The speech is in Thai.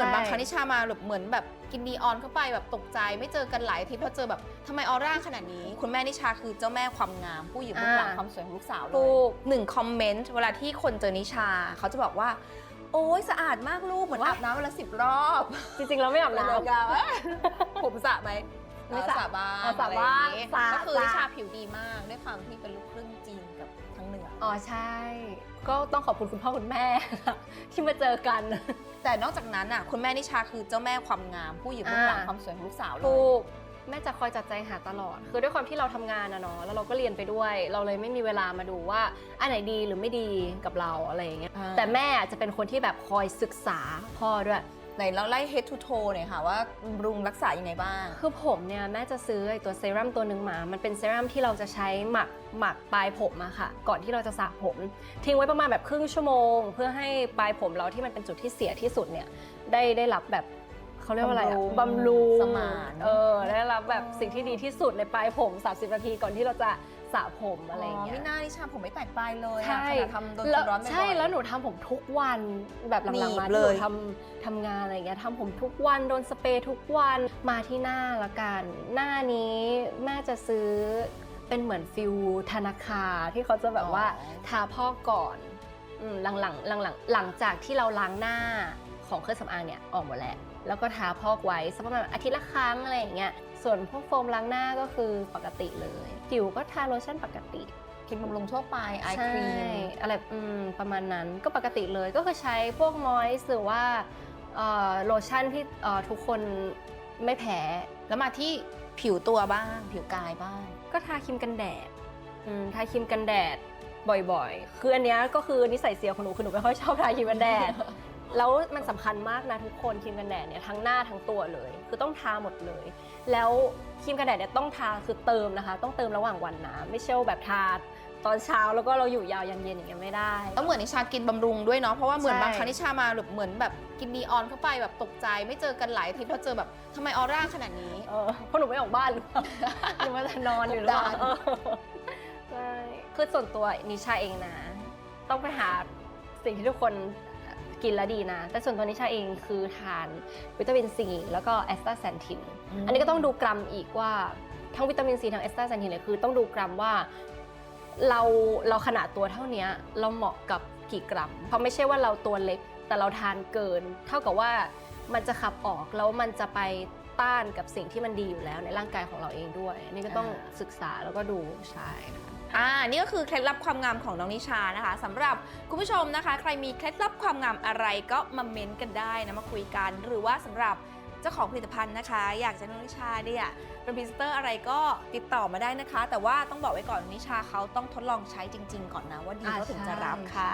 มือนใช่บางครั้งนิชามาแบบเหมือนแบบกินดีออนเข้าไปแบบตกใจ ไม่เจอกันหลายอาทีพอเจอแบบทำไมออร่าขนาดนี้ คุณแม่นิชาคือเจ้าแม่ความงามผู้อยู่เบื้องหลังอ่าความสวยของลูกสาวเลถูยกหนึ่งคอมเมนต์เวลาที่คนเจอนิชาเขาจะบอกว่า โอ้ยสะอาดมากลูกเหมือนว่าอาบน้ำวันละสิบรอบจริงๆเราไม่อาบน้เลยกาว่าผมสระไหมไม่สระ เออบ้างเออสระอะไรอย่งงี้บ้างสระก็คือสระนิชาผิวดีมากด้วยความที่เป็นลูกครึ่งจีนกับทั้งเหนื อำอ๋อใช่ ก็ต้องขอบคุณคุณพ่อคุณแม่ ที่มาเจอกัน แต่นอกจากนั้นอะคุณแม่นิชาคือเจ้าแม่ความงามผู้อยู่เบื้องหลังอ่า ความสวยของลูกสาวเลยถูกแม่จะคอยจัดใจหาตลอด คือด้วยความที่เราทำงานนะเนาะแล้วเราก็เรียนไปด้วย เราเลยไม่มีเวลามาดูว่าอันไหนดีหรือไม่ดีกับเราอะไรอย่างเงี้ย อ่าแต่แม่จะเป็นคนที่แบบคอยศึกษาพ่อด้วย ไหนเราไล่ head to toe หน่อยค่ะว่าบำรุงรักษายังไงบ้าง คือผมเนี่ยแม่จะซื้อไอ้ตัวเซรั่มตัวหนึ่งมา มันเป็นเซรั่มที่เราจะใช้หมักหมักปลายผมอะค่ะ ก่อนที่เราจะสระผม ทิ้งไว้ประมาณแบบครึ่งชั่วโมง เพื่อให้ปลายผมเราที่มันเป็นจุดที่เสียที่สุดเนี่ยได้ได้รับแบบเขาเรียกว่าอะไรอะบำรุงบำรุงสมาน เออได้รับแบบสิ่งที่ดีที่สุดในปลายผม 30 นาทีก่อนที่เราจะ สระผมอะไรอย่างเงี้ย ไม่น่านิชาผมไม่แตกปลายเลยอะใช่ ขนาดทำโดนคแล้ววามร้อนบ่อยๆ ใช่แล้วหนูทำผมทุกวันแบบหลังๆมาหนีบที่หเลนูย ทำทำงานอะไรอย่างเงี้ยทำผมทุกวันโดนสเปรย์ทุกวันมาที่หน้าละกันหน้านี้แม่จะซื้อเป็นเหมือนฟิลธนาคารที่เขาจะแบบว่าทาพอกก่อนอืมหลังๆหลังๆหลังจากที่เราล้างหน้าของเครื่องสำอางเนี่ยออกหมดแล้ว แล้วก็ทาพอกไว้สักประมาณอาทิตย์ละครั้งอะไรอย่างเงี้ย ส่วนพวกโฟมล้างหน้าก็คือปกติเลย ผิวก็ทาโลชั่นปกติครีมบำรุงทั่วไปไอคใช่รีมอะไรอืมประมาณนั้นก็ปกติเลยก็คือใช้พวกมอยส์หรือว่าเอ่อโลชั่นที่เอ่อทุกคนไม่แพ้ แล้วมาที่ผิวตัวบ้าง ผิวกายบ้าง ก็ทาครีมกันแดดอืมทาครีมกันแดดบ่อยๆ คืออันเนี้ยก็คือนิสัยเสียของหนูคือหนูไม่ค่อยชอบทาครีมกันแดด แล้วมันสำคัญมากนะทุกคนครีมกันแดดเนี่ยทั้งหน้าทั้งตัวเลย คือต้องทาหมดเลย แล้วครีมกันแดดเนี่ยต้องทาคือเติมนะคะ ต้องเติมระหว่างวันนะไม่ใช่ว่าแบบทาตอนเช้าแล้วก็เราอยู่ยาวยันเย็นอย่างเงี้ยไม่ได้แล้วเหมือนนิชากินบำรุงด้วยเนาะเพราะว่าเหมือนใช่บางครั้งนิชามาแบบเหมือนแบบกินดีออนเข้าไปแบบตกใจ ไม่เจอกันหลายอาทีพอเจอแบบทำไมออร่าขนาดนี้เออเพราะหนูไม่ออกบ้านหรือเปล่าหนูมาแต่นอนอยู่หรือเปล่าดันเออใช่คือส่วนตัวนิชาเองนะ ต้องไปหาสิ่งที่ทุกคน กินแล้วดีนะ แต่ส่วนตัวนิชาเองคือทานวิตามินซีแล้วก็แอสตาแซนทิน อันนี้ก็ต้องดูกรัมอีกว่าทั้งวิตามินซีทั้งแอสตาแซนทินเนี่ยคือต้องดูกรัมว่าเราเราขนาดตัวเท่าเนี้ยเราเหมาะกับกี่กรัม เพราะไม่ใช่ว่าเราตัวเล็กแต่เราทานเกิน เท่ากับว่ามันจะขับออกแล้วมันจะไปต้านกับสิ่งที่มันดีอยู่แล้วในร่างกายของเราเองด้วย อันนี้ก็ต้องอ่าศึกษาแล้วก็ดูใช่ค่ะ อ่านี่ก็คือเคล็ดลับความงามของน้องนิชานะคะสำหรับคุณผู้ชมนะคะ ใครมีเคล็ดลับความงามอะไรก็มาเม้นต์กันได้นะมาคุยกัน หรือว่าสำหรับเจ้าของผลิตภัณฑ์นะคะ อยากจะน้องนิชาเนี่ยเป็นพรีเซนเตอร์อะไรก็ติดต่อมาได้นะคะ แต่ว่าต้องบอกไว้ก่อนนิชาเขาต้องทดลองใช้จริง ๆ ก่อนนะว่าดีเขาถึงจะรับค่ะ